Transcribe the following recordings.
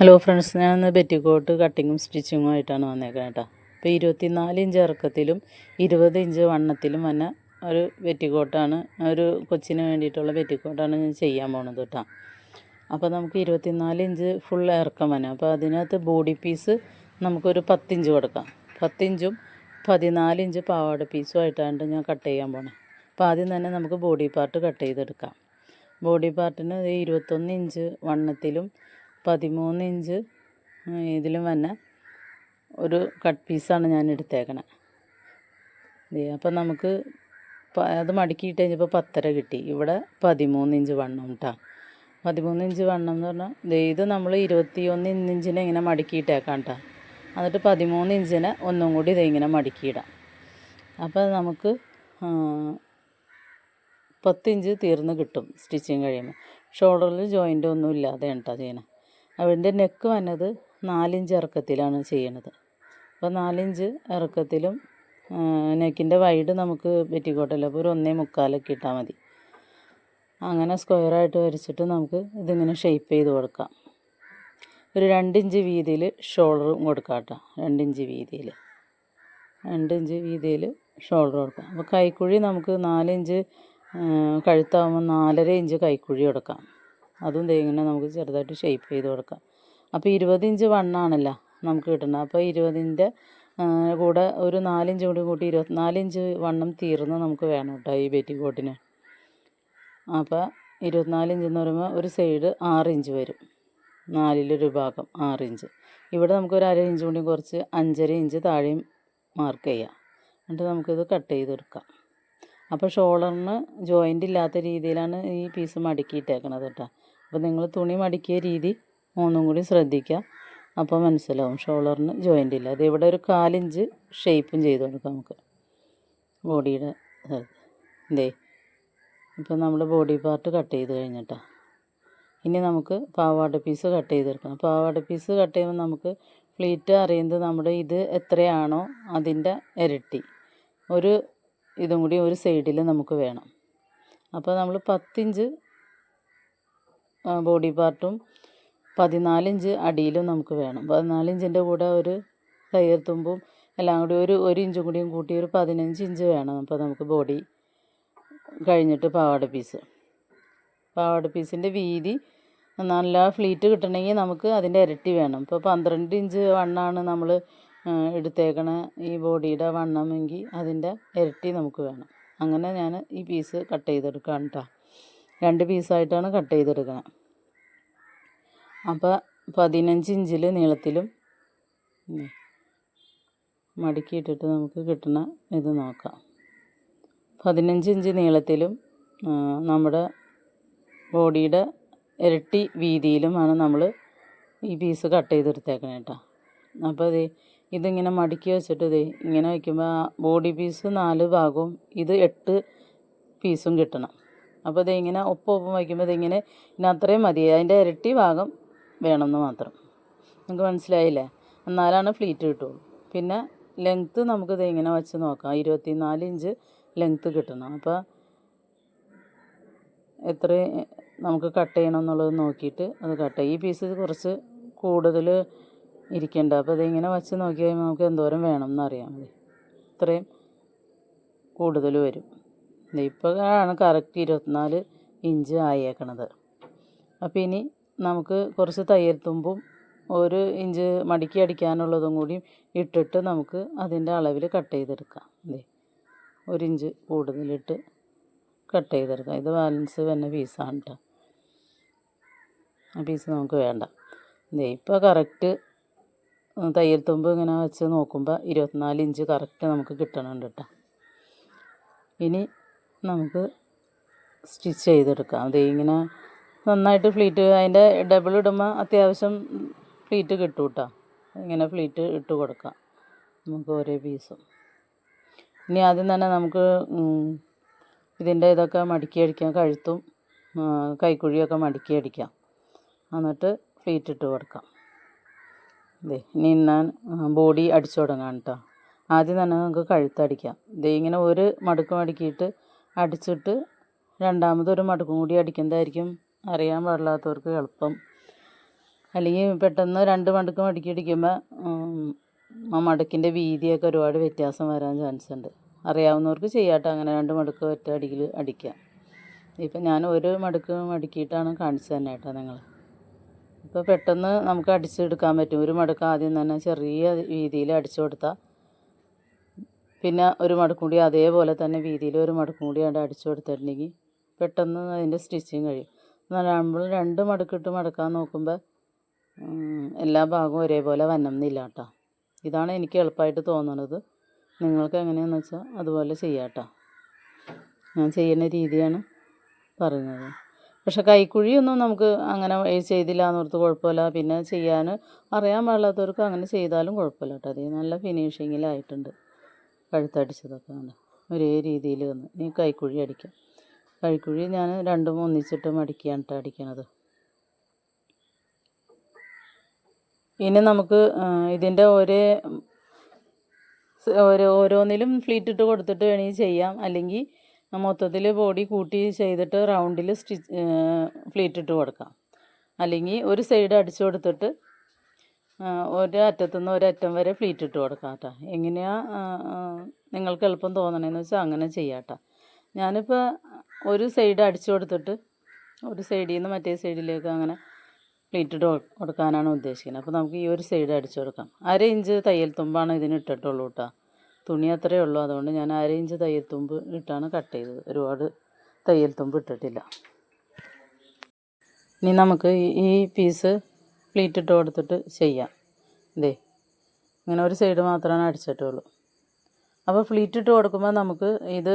Hello friends ഞാൻ ഞാനിന്ന് petticoat കട്ടിങ്ങും സ്റ്റിച്ചിങ്ങും ആയിട്ടാണ് വന്നേക്കുന്നത് കേട്ടോ അപ്പോൾ ഇരുപത്തിനാല് ഇഞ്ച് ഇറക്കത്തിലും ഇരുപത് ഇഞ്ച് വണ്ണത്തിലും വന്ന ഒരു പെറ്റിക്കോട്ടാണ് ഒരു കൊച്ചിന് വേണ്ടിയിട്ടുള്ള പെറ്റിക്കോട്ടാണ് ഞാൻ ചെയ്യാൻ പോണത് കേട്ടോ അപ്പോൾ നമുക്ക് ഇരുപത്തിനാല് ഇഞ്ച് ഫുൾ ഇറക്കം വന്നെ അപ്പോൾ അതിനകത്ത് ബോഡി പീസ് നമുക്കൊരു പത്തിഞ്ച് കൊടുക്കാം. പത്തിഞ്ചും പതിനാല് ഇഞ്ച് പാവാട പീസും ആയിട്ടാണ് ഞാൻ കട്ട് ചെയ്യാൻ പോണേ. അപ്പോൾ ആദ്യം തന്നെ നമുക്ക് ബോഡി പാർട്ട് കട്ട് ചെയ്തെടുക്കാം. ബോഡി പാർട്ടിന് ഇരുപത്തൊന്ന് ഇഞ്ച് വണ്ണത്തിലും പതിമൂന്ന് ഇഞ്ച് ഇതിലും വന്ന ഒരു കട്ട് പീസാണ് ഞാൻ എടുത്തേക്കണേ ദേ അപ്പം നമുക്ക് അത് മടക്കിയിട്ട് കഴിഞ്ഞപ്പോൾ പത്തര കിട്ടി. ഇവിടെ പതിമൂന്ന് ഇഞ്ച് വണ്ണം കേട്ടോ പതിമൂന്ന് ഇഞ്ച് വണ്ണം എന്ന് പറഞ്ഞാൽ ഇത് നമ്മൾ ഇരുപത്തിയൊന്ന് ഇഞ്ചിനെ ഇങ്ങനെ മടക്കിയിട്ടേക്കാം കേട്ടോ എന്നിട്ട് പതിമൂന്ന് ഇഞ്ചിനെ ഒന്നും കൂടി ഇതിങ്ങനെ മടക്കിയിടാം അപ്പോൾ നമുക്ക് ആ, പത്തിഞ്ച് തീർന്ന് കിട്ടും സ്റ്റിച്ചിങ് കഴിയുമ്പോൾ. ഷോൾഡറിൽ ജോയിന്റ് ഒന്നും ഇല്ലാതെ കേട്ടോ ചെയ്യണത് അവന്റെ നെക്ക് വന്നത് നാലിഞ്ച് ഇറക്കത്തിലാണ് ചെയ്യണത്. അപ്പോൾ നാലിഞ്ച് ഇറക്കത്തിലും നെക്കിന്റെ വൈഡ് നമുക്ക് പെറ്റിക്കോട്ടല്ല അപ്പോൾ ഒരു ഒന്നേ മുക്കാലൊക്കെ ഇട്ടാൽ മതി. അങ്ങനെ സ്ക്വയറായിട്ട് വരച്ചിട്ട് നമുക്ക് ഇതിങ്ങനെ ഷെയ്പ്പ് ചെയ്ത് കൊടുക്കാം. ഒരു രണ്ടിഞ്ച് വീതിയിൽ ഷോൾഡറും കൊടുക്കാം കേട്ടോ രണ്ടിഞ്ച് വീതിയിൽ. രണ്ടിഞ്ച് വീതിയിൽ ഷോൾഡർ കൊടുക്കാം. അപ്പോൾ കൈക്കുഴി നമുക്ക് നാലിഞ്ച് കഴുത്താകുമ്പോൾ നാലര ഇഞ്ച് കൈക്കുഴി കൊടുക്കാം. അതും തേങ്ങനെ നമുക്ക് ചെറുതായിട്ട് ഷേപ്പ് ചെയ്ത് കൊടുക്കാം. അപ്പോൾ ഇരുപത് ഇഞ്ച് വണ്ണാണല്ലോ നമുക്ക് കിട്ടുന്നത്. അപ്പോൾ ഇരുപതിന്റെ കൂടെ ഒരു നാലിഞ്ച് കൂടി കൂട്ടി ഇരുപത്തിനാല് ഇഞ്ച് വണ്ണം തീർന്ന് നമുക്ക് വേണം കേട്ടോ ഈ പെറ്റിക്കോട്ടിന് അപ്പോൾ ഇരുപത്തിനാല് ഇഞ്ച് എന്ന് പറയുമ്പോൾ ഒരു സൈഡ് ആറ് ഇഞ്ച് വരും. നാലിലൊരു ഭാഗം ആറ് ഇഞ്ച് ഇവിടെ നമുക്കൊരു അര ഇഞ്ച് കൂടി കുറച്ച് അഞ്ചര ഇഞ്ച് താഴെയും മാർക്ക് ചെയ്യാം. എന്നിട്ട് നമുക്കിത് കട്ട് ചെയ്തെടുക്കാം അപ്പോൾ ഷോളറിന് ജോയിന്റ് ഇല്ലാത്ത രീതിയിലാണ് ഈ പീസ് മടക്കിയിട്ടേക്കണത് കേട്ടോ. അപ്പോൾ നിങ്ങൾ തുണി മടിക്കിയ രീതി മൂന്നും കൂടി ശ്രദ്ധിക്കുക അപ്പോൾ മനസ്സിലാവും ഷോൾഡറിന് ജോയിന്റ് ഇല്ല. അത് ഇവിടെ ഒരു കാലിഞ്ച് ഷേപ്പും ചെയ്ത് കൊടുക്കാം നമുക്ക്. ബോഡിയുടെ ഇതേ. ഇപ്പോൾ നമ്മൾ ബോഡി പാർട്ട് കട്ട് ചെയ്ത് കഴിഞ്ഞിട്ടാ. ഇനി നമുക്ക് പാവാട പീസ് കട്ട് ചെയ്തെടുക്കണം. പാവാട പീസ് കട്ട് ചെയ്യുമ്പോൾ നമുക്ക് ഫ്ലീറ്റ് അറിയുന്നത് നമ്മുടെ ഇത് എത്രയാണോ അതിന്റെ ഇരട്ടി. ഒരു ഇതും കൂടി ഒരു സൈഡിൽ നമുക്ക് വേണം. അപ്പോൾ നമ്മൾ പത്തിഞ്ച് ബോഡി പാർട്ടും പതിനാലിഞ്ച് അടിയിലും നമുക്ക് വേണം. പതിനാലിഞ്ചിന്റെ കൂടെ ഒരു തയ്യൽ തുമ്പും എല്ലാം കൂടി ഒരു ഒരു ഇഞ്ചും കൂടിയും കൂട്ടി ഒരു പതിനഞ്ച് ഇഞ്ച് വേണം. അപ്പോൾ നമുക്ക് ബോഡി കഴിഞ്ഞിട്ട് പാവാട പീസ്. പാവാട പീസിന്റെ വീതി നല്ല ഫ്ലീറ്റ് കിട്ടണമെങ്കിൽ നമുക്ക് അതിന്റെ ഇരട്ടി വേണം. ഇപ്പോൾ പന്ത്രണ്ട് ഇഞ്ച് വണ്ണാണ് നമ്മൾ എടുത്തേക്കണ ഈ ബോഡിയുടെ വണ്ണമെങ്കിൽ അതിന്റെ ഇരട്ടി നമുക്ക് വേണം. അങ്ങനെ ഞാൻ ഈ പീസ് കട്ട് ചെയ്തെടുക്കാം കേട്ടോ രണ്ട് പീസായിട്ടാണ് കട്ട് ചെയ്തെടുക്കണം. അപ്പോൾ പതിനഞ്ച് ഇഞ്ചിൽ നീളത്തിലും മടക്കിയിട്ടിട്ട് നമുക്ക് കിട്ടുന്ന ഇത് നോക്കാം. പതിനഞ്ച് ഇഞ്ച് നീളത്തിലും നമ്മുടെ ബോഡിയുടെ ഇരട്ടി വീതിയിലുമാണ് നമ്മൾ ഈ പീസ് കട്ട് ചെയ്തെടുത്തേക്കണേ കേട്ടോ. അപ്പോൾ ഇത് ഇതിങ്ങനെ മടക്കി വെച്ചിട്ട് ഇത് ഇങ്ങനെ വയ്ക്കുമ്പോൾ ബോഡി പീസ് നാല് ഭാഗവും ഇത് എട്ട് പീസും കിട്ടണം. അപ്പോൾ ഇത് ഇങ്ങനെ ഒപ്പം ഒപ്പം വയ്ക്കുമ്പോൾ ഇതിങ്ങനെ ഇനി അത്രയും മതി. അതിന്റെ ഇരട്ടി ഭാഗം വേണമെന്ന് മാത്രം. നിങ്ങൾക്ക് മനസ്സിലായില്ലേ? എന്നാലാണ് ഫ്ലീറ്റ് കിട്ടുള്ളൂ. പിന്നെ ലെങ്ത്ത് നമുക്കിത് ഇങ്ങനെ വെച്ച് നോക്കാം. ഇരുപത്തി നാല് ഇഞ്ച് ലെങ്ത്ത് കിട്ടണം അപ്പോൾ എത്ര നമുക്ക് കട്ട് ചെയ്യണം എന്നുള്ളത് നോക്കിയിട്ട് അത് കട്ട് ചെയ്യും. ഈ പീസ് കുറച്ച് കൂടുതൽ ഇരിക്കേണ്ട. അപ്പോൾ ഇതിങ്ങനെ വെച്ച് നോക്കിയാൽ നമുക്ക് എന്തോരം വേണം എന്നറിയാം. മതി ഇത്രയും കൂടുതൽ വരും. ഇപ്പോഴാണ് കറക്റ്റ് ഇരുപത്തിനാല് ഇഞ്ച് ആയേക്കണത്. അപ്പോൾ ഇനി നമുക്ക് കുറച്ച് തയ്യൽ തുമ്പും ഒരു ഇഞ്ച് മടക്കി അടിക്കാനുള്ളതും കൂടി ഇട്ടിട്ട് നമുക്ക് അതിന്റെ അളവിൽ കട്ട് ചെയ്തെടുക്കാം. ദേ ഒരു ഇഞ്ച് കൂടുതലിട്ട് കട്ട് ചെയ്തെടുക്കാം. ഇത് ബാലൻസ് വന്ന പീസാണ് കേട്ടോ ആ പീസ് നമുക്ക് വേണ്ട. ദേ ഇപ്പോൾ കറക്റ്റ് തയ്യൽ തുമ്പ് ഇങ്ങനെ വെച്ച് നോക്കുമ്പോൾ ഇരുപത്തിനാല് ഇഞ്ച് കറക്റ്റ് നമുക്ക് കിട്ടണുണ്ട് കേട്ടോ ഇനി നമുക്ക് സ്റ്റിച്ച് ചെയ്തെടുക്കാം. അത് ഇങ്ങനെ നന്നായിട്ട് ഫ്ലീറ്റ് അതിന്റെ ഡബിൾ ഇടുമ്പോൾ അത്യാവശ്യം ഫ്ലീറ്റ് കിട്ടും കേട്ടോ. ഇങ്ങനെ ഫ്ലീറ്റ് ഇട്ട് കൊടുക്കാം. നമുക്ക് ഓരോ പീസും. ഇനി ആദ്യം തന്നെ നമുക്ക് ഇതിന്റെ ഇതൊക്കെ മടക്കി അടിക്കാം. കഴുത്തും കൈക്കുഴിയൊക്കെ മടക്കി അടിക്കാം. എന്നിട്ട് ഫ്ലീറ്റ് ഇട്ട് കൊടുക്കാം. ദേ ഇനി ഞാൻ ബോഡി അടിച്ചു തുടങ്ങാം കേട്ടോ. ആദ്യം തന്നെ നമുക്ക് കഴുത്തടിക്കാം ദേ ഇങ്ങനെ ഒരു മടുക്ക് മടക്കിയിട്ട് അടിച്ചിട്ട് രണ്ടാമതൊരു മടുക്കും കൂടി അടിക്കുന്നതായിരിക്കും. അറിയാൻ പാടില്ലാത്തവർക്ക് എളുപ്പം. അല്ലെങ്കിൽ പെട്ടെന്ന് രണ്ട് മടുക്കും അടുക്കി അടിക്കുമ്പോൾ ആ മടുക്കിന്റെ വീതിയൊക്കെ ഒരുപാട് വ്യത്യാസം വരാൻ ചാൻസ് ഉണ്ട്. അറിയാവുന്നവർക്ക് ചെയ്യാട്ടോ അങ്ങനെ രണ്ട് മടുക്ക് ഒറ്റ അടിയിൽ അടിക്കാം ഇപ്പം ഞാൻ ഒരു മടുക്ക് അടുക്കിയിട്ടാണ് കാണിച്ചു തന്നെ കേട്ടോ നിങ്ങൾ. ഇപ്പോൾ പെട്ടെന്ന് നമുക്ക് അടിച്ചെടുക്കാൻ പറ്റും. ഒരു മടുക്ക് ആദ്യം തന്നെ ചെറിയ രീതിയിൽ അടിച്ചു കൊടുത്താൽ പിന്നെ ഒരു മടക്കും കൂടി അതേപോലെ തന്നെ വീതിയിൽ ഒരു മടക്കും കൂടി അവിടെ അടിച്ചു കൊടുത്തിട്ടുണ്ടെങ്കിൽ പെട്ടെന്ന് അതിന്റെ സ്റ്റിച്ചിങ് കഴിയും. എന്നാൽ നമ്മൾ രണ്ട് മടക്കിട്ട് മടക്കാൻ നോക്കുമ്പോൾ എല്ലാ ഭാഗവും ഒരേപോലെ വന്നമെന്നില്ല കേട്ടോ. ഇതാണ് എനിക്ക് എളുപ്പമായിട്ട് തോന്നുന്നത് നിങ്ങൾക്ക് എങ്ങനെയാണെന്ന് വെച്ചാൽ അതുപോലെ ചെയ്യാം ഞാൻ ചെയ്യുന്ന രീതിയാണ് പറയുന്നത്. പക്ഷെ കൈക്കുഴിയൊന്നും നമുക്ക് അങ്ങനെ ചെയ്തില്ല എന്നോർത്ത് കുഴപ്പമില്ല. പിന്നെ ചെയ്യാൻ അറിയാൻ പാടില്ലാത്തവർക്ക് അങ്ങനെ ചെയ്താലും കുഴപ്പമില്ല കേട്ടോ. അത് നല്ല ഫിനിഷിങ്ങിലായിട്ടുണ്ട് കഴുത്തടിച്ചതൊക്കെ ഉണ്ട് ഒരേ രീതിയിൽ വന്ന്. ഇനി കൈക്കുഴി അടിക്കാം. കൈക്കുഴി ഞാൻ രണ്ടും ഒന്നിച്ചിട്ട് മടിക്കുകയാണ് അടിക്കണത്. ഇനി നമുക്ക് ഇതിന്റെ ഒരേ ഓരോ ഓരോന്നിലും ഫ്ലീറ്റ് ഇട്ട് കൊടുത്തിട്ട് വേണമെങ്കിൽ ചെയ്യാം. അല്ലെങ്കിൽ മൊത്തത്തിൽ ബോഡി കൂട്ടി ചെയ്തിട്ട് റൗണ്ടിൽ സ്റ്റിച്ച് ഫ്ലീറ്റ് ഇട്ട് കൊടുക്കാം. അല്ലെങ്കിൽ ഒരു സൈഡ് അടിച്ചു കൊടുത്തിട്ട് ഒരു അറ്റത്തുനിന്ന് ഒരറ്റം വരെ ഫ്ലീറ്റ് ഇട്ട് കൊടുക്കാം കേട്ടോ എങ്ങനെയാണ് നിങ്ങൾക്ക് എളുപ്പം തോന്നണേന്ന് വെച്ചാൽ അങ്ങനെ ചെയ്യാം കേട്ടോ ഞാനിപ്പോൾ ഒരു സൈഡ് അടിച്ചു കൊടുത്തിട്ട് ഒരു സൈഡിൽ നിന്ന് മറ്റേ സൈഡിലേക്ക് അങ്ങനെ ഫ്ലീറ്റ് ഇട്ട് കൊടുക്കാനാണ് ഉദ്ദേശിക്കുന്നത്. അപ്പോൾ നമുക്ക് ഈ ഒരു സൈഡ് അടിച്ചു കൊടുക്കാം. അര ഇഞ്ച് തയ്യൽ തുമ്പാണ് ഇതിന് ഇട്ടിട്ടുള്ളൂ കേട്ടോ തുണി അത്രയേ ഉള്ളൂ. അതുകൊണ്ട് ഞാൻ അര ഇഞ്ച് തയ്യൽ തുമ്പ് ഇട്ടാണ് കട്ട് ചെയ്തത്. ഒരുപാട് തയ്യൽ തുമ്പ് ഇട്ടിട്ടില്ല. ഇനി നമുക്ക് ഈ പീസ് പ്ലീറ്റ് ഇട്ട് കൊടുത്തിട്ട് ചെയ്യാം. ഇതേ ഇങ്ങനെ ഒരു സൈഡ് മാത്രമാണ് അടിച്ചിട്ടുള്ളൂ. അപ്പോൾ ഫ്ലീറ്റ് ഇട്ട് കൊടുക്കുമ്പോൾ നമുക്ക് ഇത്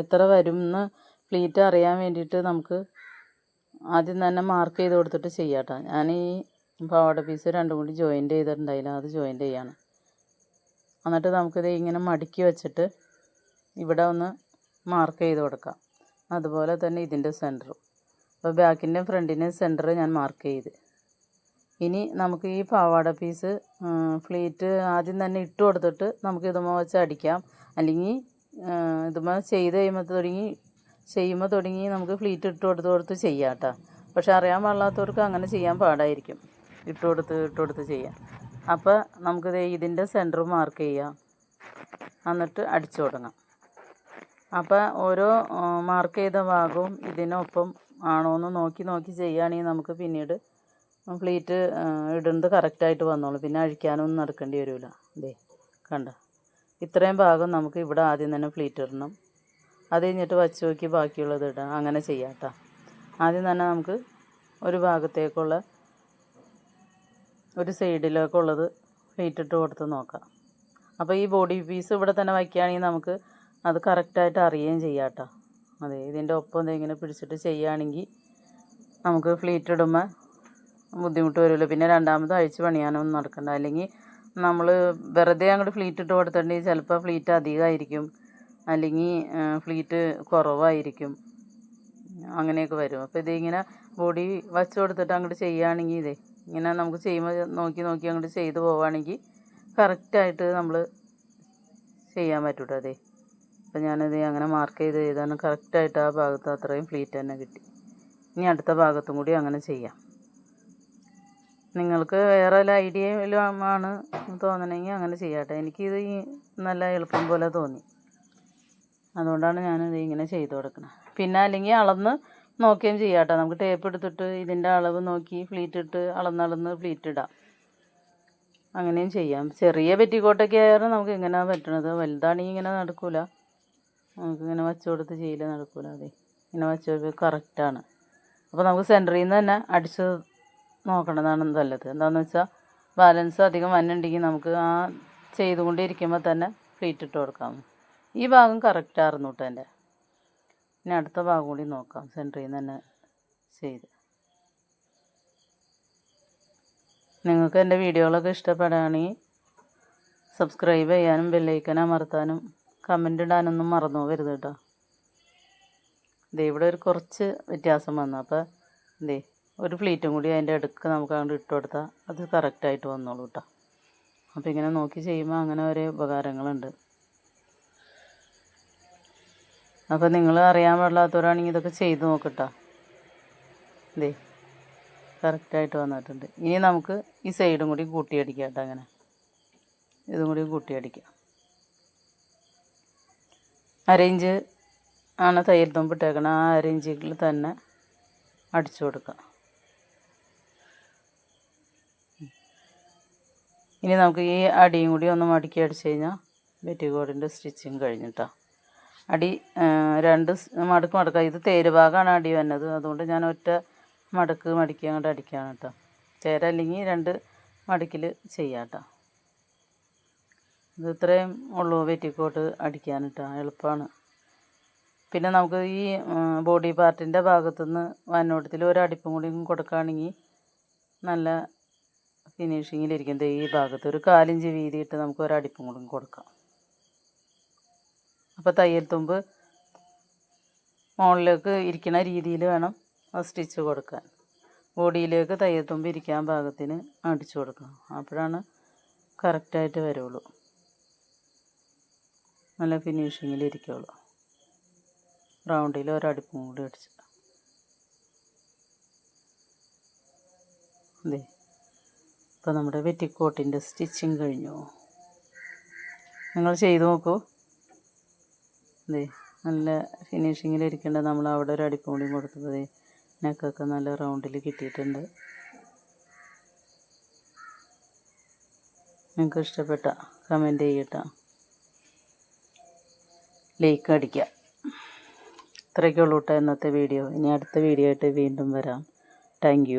എത്ര വരും എന്ന് ഫ്ലീറ്റ് അറിയാൻ വേണ്ടിയിട്ട് നമുക്ക് ആദ്യം തന്നെ മാർക്ക് ചെയ്ത് കൊടുത്തിട്ട് ചെയ്യാം കേട്ടോ. ഞാൻ ഈ പാവാട പീസ് രണ്ടും കൂടി ജോയിന്റ് ചെയ്തിട്ടുണ്ടായില്ല അത് ജോയിന്റ് ചെയ്യാണ്. എന്നിട്ട് നമുക്കിത് ഇങ്ങനെ മടക്കി വെച്ചിട്ട് ഇവിടെ ഒന്ന് മാർക്ക് ചെയ്ത് കൊടുക്കാം. അതുപോലെ തന്നെ ഇതിന്റെ സെന്ററും അപ്പോൾ ബാക്കിന്റെയും ഫ്രണ്ടിന്റെയും സെന്റർ ഞാൻ മാർക്ക് ചെയ്ത്. ഇനി നമുക്ക് ഈ പാവാട പീസ് ഫ്ലീറ്റ് ആദ്യം തന്നെ ഇട്ട് കൊടുത്തിട്ട് നമുക്ക് ഇതുമ്മ വെച്ച് അടിക്കാം. അല്ലെങ്കിൽ ഇതുമ്മ ചെയ്ത് കഴിയുമ്പോൾ തുടങ്ങി ചെയ്യുമ്പോൾ തുടങ്ങി നമുക്ക് ഫ്ലീറ്റ് ഇട്ട് കൊടുത്ത് കൊടുത്ത് ചെയ്യാം കേട്ടോ പക്ഷെ അറിയാൻ പാടില്ലാത്തവർക്ക് അങ്ങനെ ചെയ്യാൻ പാടായിരിക്കും. ഇട്ട് കൊടുത്ത് ഇട്ട് കൊടുത്ത് ചെയ്യാം അപ്പോൾ നമുക്കിത് ഇതിന്റെ സെന്റർ മാർക്ക് ചെയ്യാം. എന്നിട്ട് അടിച്ചു തുടങ്ങാം. അപ്പോൾ ഓരോ മാർക്ക് ചെയ്ത ഭാഗവും ഇതിനൊപ്പം ആണോ എന്ന് നോക്കി നോക്കി ചെയ്യുകയാണെങ്കിൽ നമുക്ക് പിന്നീട് പ്ലീറ്റ് ഇടുന്നത് കറക്റ്റായിട്ട് വന്നോളൂ. പിന്നെ അഴിക്കാനൊന്നും നടക്കേണ്ടി വരില്ല ഇതേ കണ്ട? ഇത്രയും ഭാഗം നമുക്ക് ഇവിടെ ആദ്യം തന്നെ പ്ലീറ്റ് ഇടണം. അത് കഴിഞ്ഞിട്ട് വച്ച് നോക്കി ബാക്കിയുള്ളത് ഇടാം. അങ്ങനെ ചെയ്യാം കേട്ടോ ആദ്യം തന്നെ നമുക്ക് ഒരു ഭാഗത്തേക്കുള്ള ഒരു സൈഡിലേക്കുള്ളത് പ്ലീറ്റ് ഇട്ട് കൊടുത്ത് നോക്കാം. അപ്പോൾ ഈ ബോഡി പീസ് ഇവിടെ തന്നെ വയ്ക്കുകയാണെങ്കിൽ നമുക്ക് അത് കറക്റ്റായിട്ട് അറിയുകയും ചെയ്യാം കേട്ടോ അതെ ഇതിന്റെ ഒപ്പം ഇങ്ങനെ പിടിച്ചിട്ട് ചെയ്യുകയാണെങ്കിൽ നമുക്ക് ഫ്ലീറ്റ് ഇടുമ്പോൾ ബുദ്ധിമുട്ട് വരുമല്ലോ പിന്നെ രണ്ടാമത് അഴിച്ച് പണിയാനൊന്നും നടക്കണ്ട. അല്ലെങ്കിൽ നമ്മൾ വെറുതെ അങ്ങോട്ട് ഫ്ലീറ്റ് ഇട്ട് കൊടുത്തിട്ടുണ്ടെങ്കിൽ ചിലപ്പോൾ ഫ്ലീറ്റ് അധികമായിരിക്കും അല്ലെങ്കിൽ ഫ്ലീറ്റ് കുറവായിരിക്കും. അങ്ങനെയൊക്കെ വരും. അപ്പോൾ ഇതിങ്ങനെ ബോഡി വച്ച് കൊടുത്തിട്ട് അങ്ങോട്ട് ചെയ്യുകയാണെങ്കിൽ ഇതേ ഇങ്ങനെ നമുക്ക് ചെയ്യുമ്പോൾ നോക്കി നോക്കി അങ്ങോട്ട് ചെയ്ത് പോവുകയാണെങ്കിൽ കറക്റ്റായിട്ട് നമ്മൾ ചെയ്യാൻ പറ്റൂട്ടോ അതെ അപ്പോൾ ഞാനത് അങ്ങനെ മാർക്ക് ചെയ്ത് ചെയ്താണ് കറക്റ്റായിട്ട് ആ ഭാഗത്ത് അത്രയും ഫ്ലീറ്റ് തന്നെ കിട്ടി. ഇനി അടുത്ത ഭാഗത്തും കൂടി അങ്ങനെ ചെയ്യാം. നിങ്ങൾക്ക് വേറെ വല്ല ഐഡിയ വല്ലതും ആണ് തോന്നണമെങ്കിൽ അങ്ങനെ ചെയ്യാട്ടെ. എനിക്കിത് ഈ നല്ല എളുപ്പം പോലെ തോന്നി. അതുകൊണ്ടാണ് ഞാനിത് ഇങ്ങനെ ചെയ്ത് കൊടുക്കുന്നത് പിന്നെ അല്ലെങ്കിൽ അളന്ന് നോക്കുകയും ചെയ്യാം കേട്ടോ നമുക്ക് ടേപ്പ് എടുത്തിട്ട് ഇതിന്റെ അളവ് നോക്കി ഫ്ലീറ്റ് ഇട്ട് അളന്നളന്ന് ഫ്ലീറ്റ് ഇടാം. അങ്ങനെയും ചെയ്യാം. ചെറിയ പെറ്റിക്കോട്ടൊക്കെ ആയാലും നമുക്ക് ഇങ്ങനെ പറ്റണത്? വലുതാണെങ്കിൽ ഇങ്ങനെ നടക്കില്ല നമുക്കിങ്ങനെ വച്ച് കൊടുത്ത് ചെയ്യില്ല നടക്കില്ല അതെ. ഇങ്ങനെ വച്ച് കറക്റ്റാണ് അപ്പോൾ നമുക്ക് സെന്ററിൽ നിന്ന് തന്നെ അടിച്ച് നോക്കണതാണ് നല്ലത്. എന്താണെന്ന് വെച്ചാൽ ബാലൻസ് അധികം വന്നുണ്ടെങ്കിൽ നമുക്ക് ആ ചെയ്തുകൊണ്ടിരിക്കുമ്പോൾ തന്നെ ഫ്ലീറ്റ് ഇട്ട് കൊടുക്കാം. ഈ ഭാഗം കറക്റ്റായിരുന്നു കേട്ടോ എന്റെ. ഇനി അടുത്ത ഭാഗം കൂടി നോക്കാം. സെന്ററിൽ നിന്ന് തന്നെ ചെയ്ത്. നിങ്ങൾക്ക് എന്റെ വീഡിയോകളൊക്കെ ഇഷ്ടപ്പെടുകയാണെങ്കിൽ സബ്സ്ക്രൈബ് ചെയ്യാനും ബെല്ലൈക്കൻ അമർത്താനും കമന്റ് ഇടാനൊന്നും മറന്നു പോകരുത് കേട്ടോ ദേ ഇവിടെ ഒരു കുറച്ച് വ്യത്യാസം വന്നു. അപ്പോൾ ദേ ഒരു പ്ലേറ്റും കൂടി അതിന്റെ അടുക്ക് നമുക്ക് അങ്ങോട്ട് ഇട്ട് കൊടുത്താൽ അത് കറക്റ്റായിട്ട് വന്നോളൂ കേട്ടോ അപ്പോൾ ഇങ്ങനെ നോക്കി ചെയ്യുമ്പോൾ അങ്ങനെ ഓരോ ഉപകാരങ്ങളുണ്ട്. അപ്പോൾ നിങ്ങൾ അറിയാൻ പാടില്ലാത്തവരാണെങ്കിൽ ഇതൊക്കെ ചെയ്ത് നോക്കട്ടോ ഇതേ കറക്റ്റായിട്ട് വന്നിട്ടുണ്ട്. ഇനി നമുക്ക് ഈ സൈഡും കൂടി കൂട്ടിയടിക്കാം കേട്ടോ അങ്ങനെ. ഇതും കൂടി കൂട്ടിയടിക്കാം. അരയിഞ്ച് ആണ് തയ്യൽ തുമ്പിട്ടേക്കണം ആ അരയിഞ്ചിൽ തന്നെ അടിച്ചു കൊടുക്കാം. ഇനി നമുക്ക് ഈ അടിയും കൂടി ഒന്ന് മടക്കി അടിച്ചു കഴിഞ്ഞാൽ പെറ്റിക്കോടിന്റെ സ്റ്റിച്ചിങ് കഴിഞ്ഞിട്ടാ. അടി രണ്ട് മടക്ക് മടക്കാം. ഇത് തേര് ഭാഗമാണ് അടി വന്നത്. അതുകൊണ്ട് ഞാൻ ഒറ്റ മടക്ക് മടക്കി അങ്ങോട്ട് അടിക്കുകയാണ് കേട്ടോ. ചേര അല്ലെങ്കിൽ രണ്ട് മടക്കിൽ ചെയ്യാം കേട്ടോ. ഇത് ഇത്രയും ഉള്ളൂ വെറ്റിക്കോട്ട് അടിക്കാൻ കേട്ടോ. എളുപ്പമാണ്. പിന്നെ നമുക്ക് ഈ ബോഡി പാർട്ടിന്റെ ഭാഗത്തുനിന്ന് വന്നോട്ടത്തിൽ ഒരു അടിപ്പും കൂടി കൊടുക്കുകയാണെങ്കിൽ നല്ല ഫിനിഷിങ്ങിലിരിക്കും ദേ ഈ ഭാഗത്ത് ഒരു കാലിഞ്ച് വീതിയിട്ട് നമുക്ക് ഒരടിപ്പും കൂടെ കൂടി കൊടുക്കാം. അപ്പോൾ തയ്യൽ തുമ്പ് മുകളിലേക്ക് ഇരിക്കുന്ന രീതിയിൽ വേണം സ്റ്റിച്ച് കൊടുക്കാൻ. ബോഡിയിലേക്ക് തയ്യൽ തുമ്പ് ഇരിക്കാൻ പാകത്തിന് അടിച്ചു കൊടുക്കണം. അപ്പോഴാണ് കറക്റ്റായിട്ട് വരുള്ളൂ. നല്ല ഫിനിഷിങ്ങിൽ ഇരിക്കുള്ളൂ. റൗണ്ടിൽ ഒരടിപ്പും കൂടി അടിച്ചു. അതെ ഇപ്പോൾ നമ്മുടെ വെറ്റിക്കോട്ടിന്റെ സ്റ്റിച്ചിങ് കഴിഞ്ഞു. നിങ്ങൾ ചെയ്തു നോക്കൂ. അതെ നല്ല ഫിനിഷിങ്ങിലിരിക്കേണ്ട നമ്മൾ അവിടെ ഒരു അടിപ്പൊളിയും കൂടി കൊടുത്തത് നെക്കൊക്കെ നല്ല റൗണ്ടിൽ കിട്ടിയിട്ടുണ്ട്. നിങ്ങൾക്ക് ഇഷ്ടപ്പെട്ട കമന്റ് ചെയ്യട്ടോ. ലൈക്ക് അടിക്കുക. ഇത്രയൊക്കെ ഉള്ളൂ കേട്ടോ ഇന്നത്തെ വീഡിയോ. ഇനി അടുത്ത വീഡിയോ ആയിട്ട് വീണ്ടും വരാം. താങ്ക്